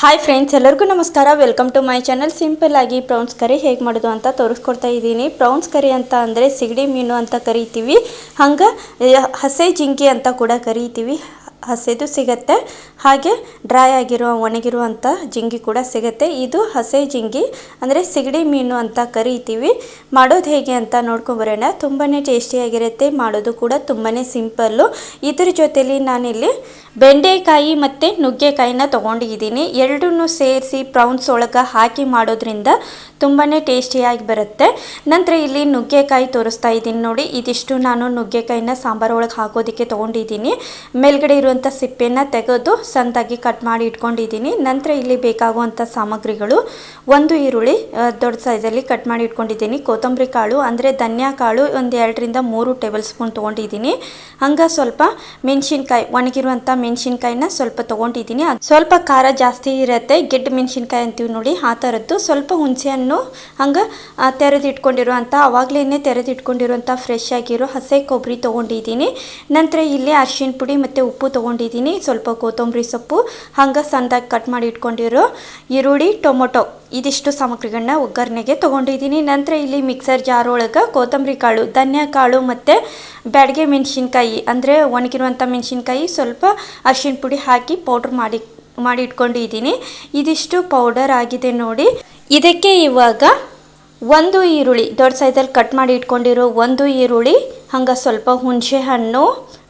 Hi friends ಎಲ್ಲರಿಗೂ ನಮಸ್ಕಾರ. Welcome to my channel simple ಆಗಿ ಪ್ರೌನ್ಸ್ ಕರಿ ಹೇಗೆ ಮಾಡೋದು ಅಂತ ತೋರಿಸ್ಕೊಡ್ತಾ ಇದ್ದೀನಿ. ಪ್ರೌನ್ಸ್ ಕರಿ ಅಂತ ಅಂದರೆ ಸಿಗಡಿ ಮೀನು ಅಂತ ಕರಿತೀವಿ. ಹಂಗೆ ಹಸೆ ಜಿಂಕಿ ಅಂತ ಕೂಡ ಕರಿತೀವಿ. ಹಸೆದು ಸಿಗತ್ತೆ. ಹಾಗೆ ಡ್ರೈ ಆಗಿರೋ ಒಣಗಿರುವಂಥ ಜಿಂಗಿ ಕೂಡ ಸಿಗತ್ತೆ. ಇದು ಹಸೆ ಜಿಂಗಿ ಅಂದರೆ ಸಿಗಡಿ ಮೀನು ಅಂತ ಕರಿತೀವಿ. ಮಾಡೋದು ಹೇಗೆ ಅಂತ ನೋಡ್ಕೊಂಬರೋಣ ತುಂಬಾ ಟೇಸ್ಟಿಯಾಗಿರುತ್ತೆ ಮಾಡೋದು ಕೂಡ ತುಂಬಾ ಸಿಂಪಲ್ಲು ಇದ್ರ ಜೊತೆಲಿ ನಾನಿಲ್ಲಿ ಬೆಂಡೆಕಾಯಿ ಮತ್ತು ನುಗ್ಗೆಕಾಯಿನ ತೊಗೊಂಡಿದ್ದೀನಿ. ಎರಡನ್ನೂ ಸೇರಿಸಿ ಪ್ರೌನ್ಸ್ ಒಳಗೆ ಹಾಕಿ ಮಾಡೋದ್ರಿಂದ ತುಂಬಾ ಟೇಸ್ಟಿಯಾಗಿ ಬರುತ್ತೆ. ನಂತರ ಇಲ್ಲಿ ನುಗ್ಗೆಕಾಯಿ ತೋರಿಸ್ತಾ ಇದ್ದೀನಿ ನೋಡಿ. ಇದಿಷ್ಟು ನಾನು ನುಗ್ಗೆಕಾಯಿನ ಸಾಂಬಾರು ಒಳಗೆ ಹಾಕೋದಕ್ಕೆ ತೊಗೊಂಡಿದ್ದೀನಿ. ಮೇಲ್ಗಡೆ ಇರುವಂಥ ಸಿಪ್ಪೆಯನ್ನು ತೆಗೆದು ಸಂತಾಗಿ ಕಟ್ ಮಾಡಿ ಇಟ್ಕೊಂಡಿದ್ದೀನಿ. ನಂತರ ಇಲ್ಲಿ ಬೇಕಾಗುವಂಥ ಸಾಮಗ್ರಿಗಳು, ಒಂದು ಈರುಳ್ಳಿ ದೊಡ್ಡ ಸೈಜಲ್ಲಿ ಕಟ್ ಮಾಡಿ ಇಟ್ಕೊಂಡಿದ್ದೀನಿ. ಕೊತ್ತಂಬರಿ ಕಾಳು, ಅಂದರೆ ಧನ್ಯಾ ಕಾಳು ಒಂದು ಎರಡರಿಂದ ಮೂರು ಟೇಬಲ್ ಸ್ಪೂನ್ ತೊಗೊಂಡಿದ್ದೀನಿ. ಹಂಗೆ ಸ್ವಲ್ಪ ಮೆಣಸಿನ್ಕಾಯಿ ಒಣಗಿರುವಂಥ ಮೆಣಸಿನ್ಕಾಯಿನ ಸ್ವಲ್ಪ ತೊಗೊಂಡಿದ್ದೀನಿ. ಅದು ಸ್ವಲ್ಪ ಖಾರ ಜಾಸ್ತಿ ಇರುತ್ತೆ. ಗೆಡ್ಡ ಮೆಣಸಿನ್ಕಾಯಿ ಅಂತೀವಿ ನೋಡಿ, ಆ ಥರದ್ದು. ಸ್ವಲ್ಪ ಹುಣಸೆಹಣ್ಣು ಹಂಗೆ ತೆರೆದಿಟ್ಕೊಂಡಿರುವಂಥ ಆವಾಗಲೇ ತೆರೆದಿಟ್ಕೊಂಡಿರುವಂಥ ಫ್ರೆಶ್ ಆಗಿರೋ ಹಸೆ ಕೊಬ್ಬರಿ ತೊಗೊಂಡಿದ್ದೀನಿ. ನಂತರ ಇಲ್ಲಿ ಅರ್ಶಿನ ಪುಡಿ ಮತ್ತು ಉಪ್ಪು ತೊಗೊಂಡಿದ್ದೀನಿ. ಸ್ವಲ್ಪ ಕೊತ್ತಂಬರಿ ಸೊಪ್ಪು, ಹಂಗೆ ಸಣ್ಣದಾಗಿ ಕಟ್ ಮಾಡಿ ಇಟ್ಕೊಂಡಿರೋ ಈರುಳ್ಳಿ, ಟೊಮೊಟೊ ಇದಿಷ್ಟು ಸಾಮಗ್ರಿಗಳನ್ನ ಒಗ್ಗರಣೆಗೆ ತೊಗೊಂಡಿದ್ದೀನಿ. ನಂತರ ಇಲ್ಲಿ ಮಿಕ್ಸರ್ ಜಾರ್ ಒಳಗೆ ಕೊತ್ತಂಬರಿ ಕಾಳು ಧನ್ಯಾ ಕಾಳು ಮತ್ತು ಬ್ಯಾಡಗೆ ಮೆಣಸಿನ್ಕಾಯಿ, ಅಂದರೆ ಒಣಗಿರುವಂಥ ಮೆಣಸಿನ್ಕಾಯಿ ಸ್ವಲ್ಪ ಅರಿಶಿನ ಪುಡಿ ಹಾಕಿ ಪೌಡರ್ ಮಾಡಿ ಮಾಡಿ ಇಟ್ಕೊಂಡಿದ್ದೀನಿ. ಇದಿಷ್ಟು ಪೌಡರ್ ಆಗಿದೆ ನೋಡಿ. ಇದಕ್ಕೆ ಇವಾಗ ಒಂದು ಈರುಳ್ಳಿ, ದೊಡ್ಡ ಸೈಜಲ್ಲಿ ಕಟ್ ಮಾಡಿ ಇಟ್ಕೊಂಡಿರೋ ಒಂದು ಈರುಳ್ಳಿ ಹಂಗೆ ಸ್ವಲ್ಪ ಹುಣಸೆ ಹಣ್ಣು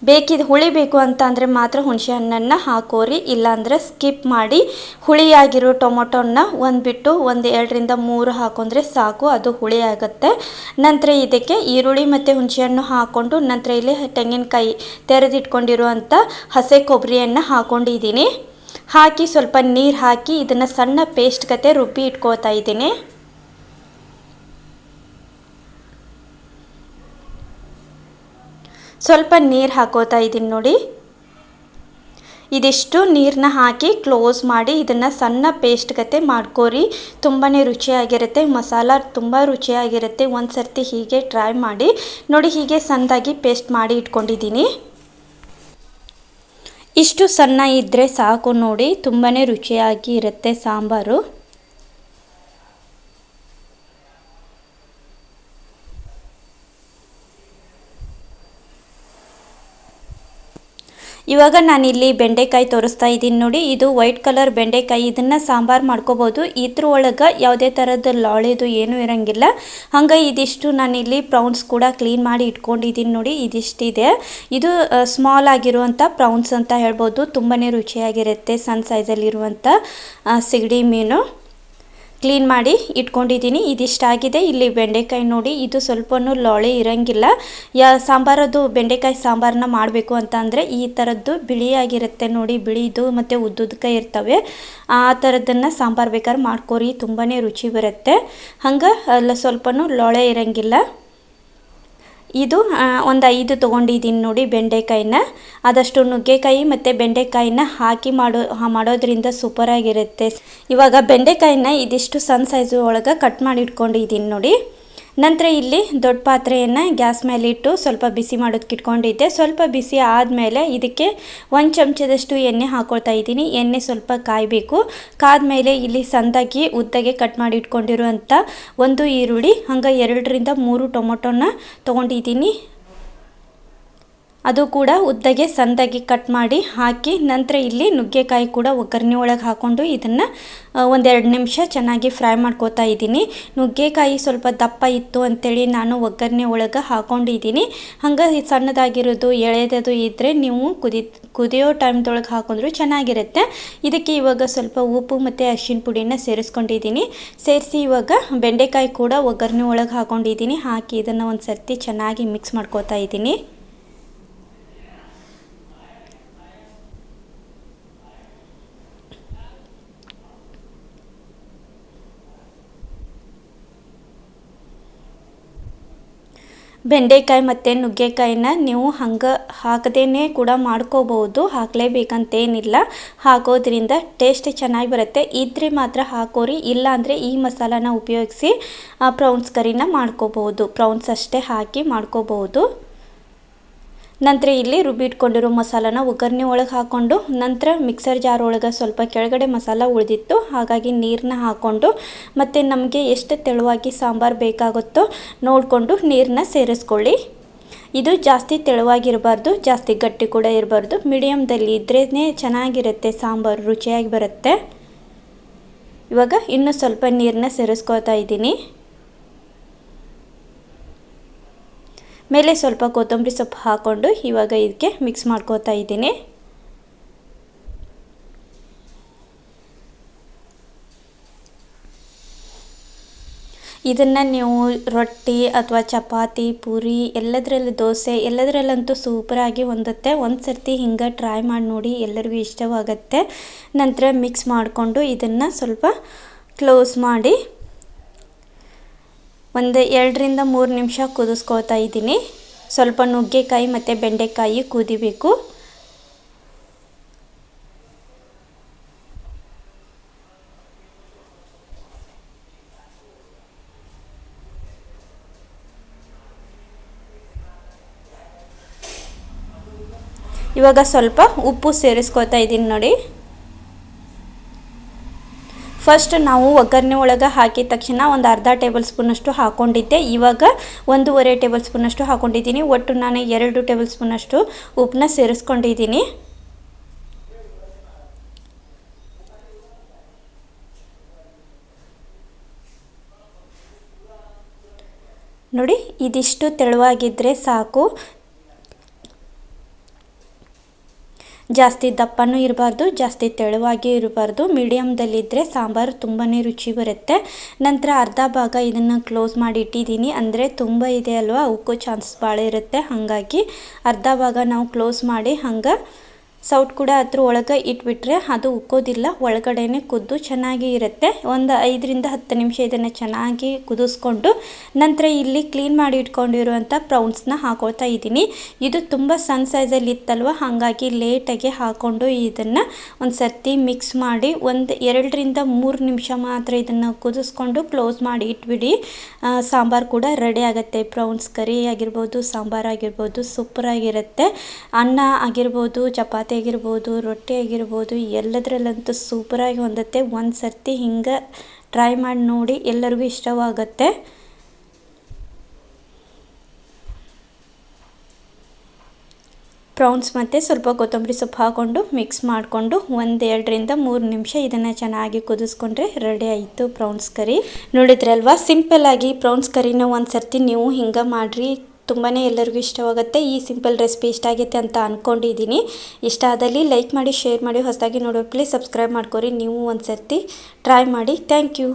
ಬೇಕಿದ್ದು ಹುಳಿ ಬೇಕು ಅಂತ ಅಂದರೆ ಮಾತ್ರ ಹುಣಸೆ ಹಣ್ಣನ್ನು ಹಾಕೋರಿ, ಇಲ್ಲಾಂದರೆ ಸ್ಕಿಪ್ ಮಾಡಿ ಹುಳಿಯಾಗಿರೋ ಟೊಮೊಟೊನ ಒಂದು ಬಿಟ್ಟು ಒಂದು ಎರಡರಿಂದ ಮೂರು ಹಾಕೊಂಡ್ರೆ ಸಾಕು, ಅದು ಹುಳಿ ಆಗುತ್ತೆ. ನಂತರ ಇದಕ್ಕೆ ಈರುಳ್ಳಿ ಮತ್ತು ಹುಣಸೆ ಹಣ್ಣು ಹಾಕ್ಕೊಂಡು ನಂತರ ಇಲ್ಲಿ ತೆಂಗಿನಕಾಯಿ ತೆರೆದಿಟ್ಕೊಂಡಿರುವಂಥ ಹಸೆ ಕೊಬ್ಬರಿಯನ್ನು ಹಾಕ್ಕೊಂಡಿದ್ದೀನಿ ಹಾಕಿ ಸ್ವಲ್ಪ ನೀರು ಹಾಕಿ ಇದನ್ನು ಸಣ್ಣ ಪೇಸ್ಟ್ ಕತೆ ರುಬ್ಬಿ ಇಟ್ಕೋತಾ ಇದ್ದೀನಿ. ಸ್ವಲ್ಪ ನೀರು ಹಾಕೋತಾ ಇದ್ದೀನಿ ನೋಡಿ. ಇದಿಷ್ಟು ನೀರನ್ನ ಹಾಕಿ ಕ್ಲೋಸ್ ಮಾಡಿ ಇದನ್ನು ಸಣ್ಣ ಪೇಸ್ಟ್ ಗತೆ ಮಾಡ್ಕೋರಿ. ತುಂಬಾ ರುಚಿಯಾಗಿರುತ್ತೆ, ಮಸಾಲ ತುಂಬ ರುಚಿಯಾಗಿರುತ್ತೆ. ಒಂದು ಸರ್ತಿ ಹೀಗೆ ಟ್ರೈ ಮಾಡಿ, ನೋಡಿ ಹೀಗೆ ಸಣ್ಣದಾಗಿ ಪೇಸ್ಟ್ ಮಾಡಿ ಇಟ್ಕೊಂಡಿದ್ದೀನಿ. ಇಷ್ಟು ಸಣ್ಣ ಇದ್ದರೆ ಸಾಕು ನೋಡಿ ತುಂಬಾ ರುಚಿಯಾಗಿ ಇರುತ್ತೆ ಸಾಂಬಾರು. ಇವಾಗ ನಾನಿಲ್ಲಿ ಬೆಂಡೆಕಾಯಿ ತೋರಿಸ್ತಾ ಇದ್ದೀನಿ ನೋಡಿ. ಇದು ವೈಟ್ ಕಲರ್ ಬೆಂಡೆಕಾಯಿ. ಇದನ್ನು ಸಾಂಬಾರು ಮಾಡ್ಕೋಬೋದು. ಇದ್ರ ಒಳಗೆ ಯಾವುದೇ ಥರದ ಲಾಳೆದು ಏನೂ ಇರೋಂಗಿಲ್ಲ. ಹಂಗೆ ಇದಿಷ್ಟು ನಾನಿಲ್ಲಿ ಪ್ರೌನ್ಸ್ ಕೂಡ ಕ್ಲೀನ್ ಮಾಡಿ ಇಟ್ಕೊಂಡಿದ್ದೀನಿ ನೋಡಿ. ಇದಿಷ್ಟಿದೆ. ಇದು ಸ್ಮಾಲ್ ಆಗಿರುವಂಥ ಪ್ರೌನ್ಸ್ ಅಂತ ಹೇಳ್ಬೋದು. ತುಂಬಾ ರುಚಿಯಾಗಿರುತ್ತೆ ಸಣ್ಣ ಸೈಜಲ್ಲಿರುವಂಥ ಸಿಗಡಿ ಮೀನು. ಕ್ಲೀನ್ ಮಾಡಿ ಇಟ್ಕೊಂಡಿದ್ದೀನಿ. ಇದಿಷ್ಟಾಗಿದೆ ಇಲ್ಲಿ ಬೆಂಡೆಕಾಯಿ ನೋಡಿ, ಇದು ಸ್ವಲ್ಪನೂ ಲೊಳೆ ಇರೋಂಗಿಲ್ಲ. ಯಾ ಸಾಂಬಾರದು ಬೆಂಡೆಕಾಯಿ ಸಾಂಬಾರನ್ನ ಮಾಡಬೇಕು ಅಂತ ಅಂದರೆ ಈ ಥರದ್ದು ಬಿಳಿಯಾಗಿರುತ್ತೆ ನೋಡಿ. ಬಿಳಿದು ಮತ್ತು ಉದ್ದುದಕಾಯಿ ಇರ್ತವೆ. ಆ ಥರದ್ದನ್ನು ಸಾಂಬಾರು ಬೇಕಾದ್ರೆ ಮಾಡ್ಕೋರಿ. ತುಂಬಾ ರುಚಿ ಬರುತ್ತೆ. ಹಂಗೆ ಅಲ್ಲ, ಸ್ವಲ್ಪನೂ ಲೊಳೆ ಇರೋಂಗಿಲ್ಲ. ಇದು ಒಂದು ಐದು ತೊಗೊಂಡಿದ್ದೀನಿ ನೋಡಿ ಬೆಂಡೆಕಾಯಿನ. ಆದಷ್ಟು ನುಗ್ಗೆಕಾಯಿ ಮತ್ತು ಬೆಂಡೆಕಾಯಿನ ಹಾಕಿ ಮಾಡೋ ಮಾಡೋದ್ರಿಂದ ಸೂಪರಾಗಿರುತ್ತೆ. ಇವಾಗ ಬೆಂಡೆಕಾಯಿನ ಇದಿಷ್ಟು ಸಣ್ಣ ಸೈಜು ಒಳಗೆ ಕಟ್ ಮಾಡಿ ಇಟ್ಕೊಂಡಿದ್ದೀನಿ ನೋಡಿ. ನಂತರ ಇಲ್ಲಿ ದೊಡ್ಡ ಪಾತ್ರೆಯನ್ನು ಗ್ಯಾಸ್ ಮೇಲೆ ಇಟ್ಟು ಸ್ವಲ್ಪ ಬಿಸಿ ಮಾಡೋದಕ್ಕೆ ಇಟ್ಕೊಂಡಿದ್ದೆ. ಸ್ವಲ್ಪ ಬಿಸಿ ಆದಮೇಲೆ ಇದಕ್ಕೆ ಒಂದು ಚಮಚದಷ್ಟು ಎಣ್ಣೆ ಹಾಕೊಳ್ತಾ ಇದ್ದೀನಿ. ಎಣ್ಣೆ ಸ್ವಲ್ಪ ಕಾಯಬೇಕು. ಕಾದ ಮೇಲೆ ಇಲ್ಲಿ ಸಂದಾಗಿ ಉದ್ದಗೆ ಕಟ್ ಮಾಡಿ ಇಟ್ಕೊಂಡಿರುವಂಥ ಒಂದು ಈರುಳ್ಳಿ, ಹಂಗೆ ಎರಡರಿಂದ ಮೂರು ಟೊಮೊಟೊನ ತೊಗೊಂಡಿದ್ದೀನಿ. ಅದು ಕೂಡ ಉದ್ದಗೆ ಸಂದಾಗಿ ಕಟ್ ಮಾಡಿ ಹಾಕಿ, ನಂತರ ಇಲ್ಲಿ ನುಗ್ಗೆಕಾಯಿ ಕೂಡ ಒಗ್ಗರಣೆ ಒಳಗೆ ಹಾಕ್ಕೊಂಡು ಇದನ್ನು ಒಂದೆರಡು ನಿಮಿಷ ಚೆನ್ನಾಗಿ ಫ್ರೈ ಮಾಡ್ಕೋತಾ ಇದ್ದೀನಿ. ನುಗ್ಗೆಕಾಯಿ ಸ್ವಲ್ಪ ದಪ್ಪ ಇತ್ತು ಅಂತೇಳಿ ನಾನು ಒಗ್ಗರಣೆ ಒಳಗೆ ಹಾಕೊಂಡಿದ್ದೀನಿ. ಹಂಗೆ ಸಣ್ಣದಾಗಿರೋದು ಎಳೆದದು ಇದ್ದರೆ ನೀವು ಕುದಿ, ಕುದಿಯೋ ಟೈಮ್ದೊಳಗೆ ಹಾಕೊಂಡ್ರು ಚೆನ್ನಾಗಿರುತ್ತೆ. ಇದಕ್ಕೆ ಇವಾಗ ಸ್ವಲ್ಪ ಉಪ್ಪು ಮತ್ತು ಅರಿಶಿನ ಪುಡಿನ ಸೇರಿಸ್ಕೊಂಡಿದ್ದೀನಿ. ಸೇರಿಸಿ ಇವಾಗ ಬೆಂಡೆಕಾಯಿ ಕೂಡ ಒಗ್ಗರಣೆ ಒಳಗೆ ಹಾಕೊಂಡಿದ್ದೀನಿ. ಹಾಕಿ ಇದನ್ನು ಒಂದು ಸರ್ತಿ ಚೆನ್ನಾಗಿ ಮಿಕ್ಸ್ ಮಾಡ್ಕೋತಾ ಇದ್ದೀನಿ. ಬೆಂಡೆಕಾಯಿ ಮತ್ತು ನುಗ್ಗೆಕಾಯಿನ ನೀವು ಹಂಗೆ ಹಾಕದೇ ಕೂಡ ಮಾಡ್ಕೋಬೋದು ಹಾಕಲೇಬೇಕಂತೇನಿಲ್ಲ. ಹಾಕೋದ್ರಿಂದ ಟೇಸ್ಟ್ ಚೆನ್ನಾಗಿ ಬರುತ್ತೆ. ಇದ್ರೆ ಮಾತ್ರ ಹಾಕೋರಿ, ಇಲ್ಲಾಂದರೆ ಈ ಮಸಾಲಾನ ಉಪಯೋಗಿಸಿ ಪ್ರೌನ್ಸ್ ಕರಿನ ಮಾಡ್ಕೋಬೋದು ಪ್ರೌನ್ಸ್ ಅಷ್ಟೇ ಹಾಕಿ ಮಾಡ್ಕೋಬೋದು ನಂತರ ಇಲ್ಲಿ ರುಬ್ಬಿ ಇಟ್ಕೊಂಡಿರೋ ಮಸಾಲಾನ ಒಗ್ಗರಣೆ ಒಳಗೆ ಹಾಕ್ಕೊಂಡು ನಂತರ ಮಿಕ್ಸರ್ ಜಾರ್ ಒಳಗೆ ಸ್ವಲ್ಪ ಕೆಳಗಡೆ ಮಸಾಲ ಉಳಿದಿತ್ತು. ಹಾಗಾಗಿ ನೀರನ್ನ ಹಾಕ್ಕೊಂಡು ಮತ್ತು ನಮಗೆ ಎಷ್ಟು ತೆಳುವಾಗಿ ಸಾಂಬಾರು ಬೇಕಾಗುತ್ತೋ ನೋಡಿಕೊಂಡು ನೀರನ್ನ ಸೇರಿಸ್ಕೊಳ್ಳಿ. ಇದು ಜಾಸ್ತಿ ತೆಳುವಾಗಿರಬಾರ್ದು, ಜಾಸ್ತಿ ಗಟ್ಟಿ ಕೂಡ ಇರಬಾರ್ದು. ಮೀಡಿಯಮ್ದಲ್ಲಿ ಇದ್ರೇ ಚೆನ್ನಾಗಿರುತ್ತೆ ಸಾಂಬಾರು, ರುಚಿಯಾಗಿ ಬರುತ್ತೆ. ಇವಾಗ ಇನ್ನೂ ಸ್ವಲ್ಪ ನೀರನ್ನ ಸೇರಿಸ್ಕೊತಾ ಇದ್ದೀನಿ. ಮೇಲೆ ಸ್ವಲ್ಪ ಕೊತ್ತಂಬರಿ ಸೊಪ್ಪು ಹಾಕ್ಕೊಂಡು ಇವಾಗ ಇದಕ್ಕೆ ಮಿಕ್ಸ್ ಮಾಡ್ಕೋತಾ ಇದ್ದೀನಿ. ಇದನ್ನು ನೀವು ರೊಟ್ಟಿ ಅಥವಾ ಚಪಾತಿ, ಪೂರಿ, ಎಲ್ಲದರಲ್ಲಿ ದೋಸೆ, ಎಲ್ಲದರಲ್ಲಂತೂ ಸೂಪರಾಗಿ ಹೊಂದುತ್ತೆ. ಒಂದು ಸರ್ತಿ ಹಿಂಗೆ ಟ್ರೈ ಮಾಡಿ ನೋಡಿ ಎಲ್ಲರಿಗೂ ಇಷ್ಟವಾಗುತ್ತೆ. ನಂತರ ಮಿಕ್ಸ್ ಮಾಡಿಕೊಂಡು ಇದನ್ನು ಸ್ವಲ್ಪ ಕ್ಲೋಸ್ ಮಾಡಿ ಒಂದು ಎರಡರಿಂದ ಮೂರು ನಿಮಿಷ ಕುದಿಸ್ಕೋತಾ ಇದ್ದೀನಿ. ಸ್ವಲ್ಪ ನುಗ್ಗೆಕಾಯಿ ಮತ್ತು ಬೆಂಡೆಕಾಯಿ ಕುದಿಬೇಕು. ಇವಾಗ ಸ್ವಲ್ಪ ಉಪ್ಪು ಸೇರಿಸ್ಕೋತಾ ಇದ್ದೀನಿ ನೋಡಿ. ಫಸ್ಟ್ ನಾವು ಒಗ್ಗರಣೆ ಒಳಗೆ ಹಾಕಿದ ತಕ್ಷಣ ಒಂದು ಅರ್ಧ ಟೇಬಲ್ ಸ್ಪೂನಷ್ಟು ಹಾಕ್ಕೊಂಡಿದ್ದೆ ಇವಾಗ ಒಂದೂವರೆ ಟೇಬಲ್ ಸ್ಪೂನಷ್ಟು ಹಾಕ್ಕೊಂಡಿದ್ದೀನಿ ಒಟ್ಟು ನಾನು ಎರಡು ಟೇಬಲ್ ಸ್ಪೂನಷ್ಟು ಉಪ್ಪನ್ನ ಸೇರಿಸ್ಕೊಂಡಿದ್ದೀನಿ. ನೋಡಿ, ಇದಿಷ್ಟು ತೆಳುವಾಗಿದ್ದರೆ ಸಾಕು. ಜಾಸ್ತಿ ದಪ್ಪನೂ ಇರಬಾರ್ದು, ಜಾಸ್ತಿ ತೆಳುವಾಗಿಯೂ ಇರಬಾರ್ದು. ಮೀಡಿಯಮ್ದಲ್ಲಿದ್ದರೆ ಸಾಂಬಾರು ತುಂಬಾ ರುಚಿ ಬರುತ್ತೆ. ನಂತರ ಅರ್ಧ ಭಾಗ ಇದನ್ನು ಕ್ಲೋಸ್ ಮಾಡಿ ಇಟ್ಟಿದ್ದೀನಿ. ಅಂದರೆ ತುಂಬ ಇದೆ ಅಲ್ವಾ? ಉಕ್ಕೋ ಚಾನ್ಸ್ ಭಾಳ ಇರುತ್ತೆ. ಹಾಗಾಗಿ ಅರ್ಧ ಭಾಗ ನಾವು ಕ್ಲೋಸ್ ಮಾಡಿ ಹಂಗೆ ಸೌಟ್ ಕೂಡ ಅದ್ರ ಒಳಗೆ ಇಟ್ಬಿಟ್ರೆ ಅದು ಉಕ್ಕೋದಿಲ್ಲ, ಒಳಗಡೆನೆ ಕುದ್ದು ಚೆನ್ನಾಗಿ ಇರುತ್ತೆ. ಒಂದು ಐದರಿಂದ ಹತ್ತು ನಿಮಿಷ ಇದನ್ನು ಚೆನ್ನಾಗಿ ಕುದಿಸ್ಕೊಂಡು ನಂತರ ಇಲ್ಲಿ ಕ್ಲೀನ್ ಮಾಡಿ ಇಟ್ಕೊಂಡಿರುವಂಥ ಪ್ರೌನ್ಸ್ನ ಹಾಕೊಳ್ತಾ ಇದ್ದೀನಿ. ಇದು ತುಂಬ ಸಣ್ಣ ಸೈಜಲ್ಲಿ ಇತ್ತಲ್ವ, ಹಾಗಾಗಿ ಲೇಟಾಗಿ ಹಾಕ್ಕೊಂಡು ಇದನ್ನು ಒಂದು ಸರ್ತಿ ಮಿಕ್ಸ್ ಮಾಡಿ ಒಂದು ಎರಡರಿಂದ ಮೂರು ನಿಮಿಷ ಮಾತ್ರ ಇದನ್ನು ಕುದಿಸ್ಕೊಂಡು ಕ್ಲೋಸ್ ಮಾಡಿ ಇಟ್ಬಿಡಿ. ಸಾಂಬಾರು ಕೂಡ ರೆಡಿ ಆಗುತ್ತೆ. ಪ್ರೌನ್ಸ್ ಕರಿ ಆಗಿರ್ಬೋದು, ಸಾಂಬಾರು ಆಗಿರ್ಬೋದು ಸೂಪರಾಗಿರುತ್ತೆ ಅನ್ನ ಆಗಿರ್ಬೋದು, ಚಪಾತಿ ಚಪಾತಿ ಆಗಿರ್ಬೋದು ರೊಟ್ಟಿ ಆಗಿರ್ಬೋದು ಎಲ್ಲದರಲ್ಲಂತೂ ಸೂಪರಾಗಿ ಹೊಂದುತ್ತೆ ಒಂದು ಸರ್ತಿ ಹಿಂಗೆ ಟ್ರೈ ಮಾಡಿ ನೋಡಿ ಎಲ್ಲರಿಗೂ ಇಷ್ಟವಾಗುತ್ತೆ. ಪ್ರೌನ್ಸ್ ಮತ್ತು ಸ್ವಲ್ಪ ಕೊತ್ತಂಬರಿ ಸೊಪ್ಪು ಹಾಕ್ಕೊಂಡು ಮಿಕ್ಸ್ ಮಾಡಿಕೊಂಡು ಒಂದು ಎರಡರಿಂದ ಮೂರು ನಿಮಿಷ ಇದನ್ನು ಚೆನ್ನಾಗಿ ಕುದಿಸ್ಕೊಂಡ್ರೆ ರೆಡಿ ಆಯಿತು ಪ್ರೌನ್ಸ್ ಕರಿ. ನೋಡಿದ್ರಲ್ವಾ? ಸಿಂಪಲ್ಲಾಗಿ ಪ್ರೌನ್ಸ್ ಕರಿನ ಒಂದು ಸರ್ತಿ ನೀವು ಹಿಂಗೆ ಮಾಡಿರಿ. ತುಂಬಾ ಎಲ್ಲರಿಗೂ ಇಷ್ಟವಾಗುತ್ತೆ. ಈ ಸಿಂಪಲ್ ರೆಸಿಪಿ ಇಷ್ಟ ಆಗೈತೆ ಅಂತ ಅಂದ್ಕೊಂಡಿದ್ದೀನಿ ಇಷ್ಟ ಆದಲ್ಲಿ ಲೈಕ್ ಮಾಡಿ, ಶೇರ್ ಮಾಡಿ, ಹೊಸದಾಗಿ ನೋಡೋ ಪ್ಲೀಸ್ ಸಬ್ಸ್ಕ್ರೈಬ್ ಮಾಡ್ಕೊರಿ. ನೀವು ಒಂದು ಸರ್ತಿ ಟ್ರೈ ಮಾಡಿ. Thank you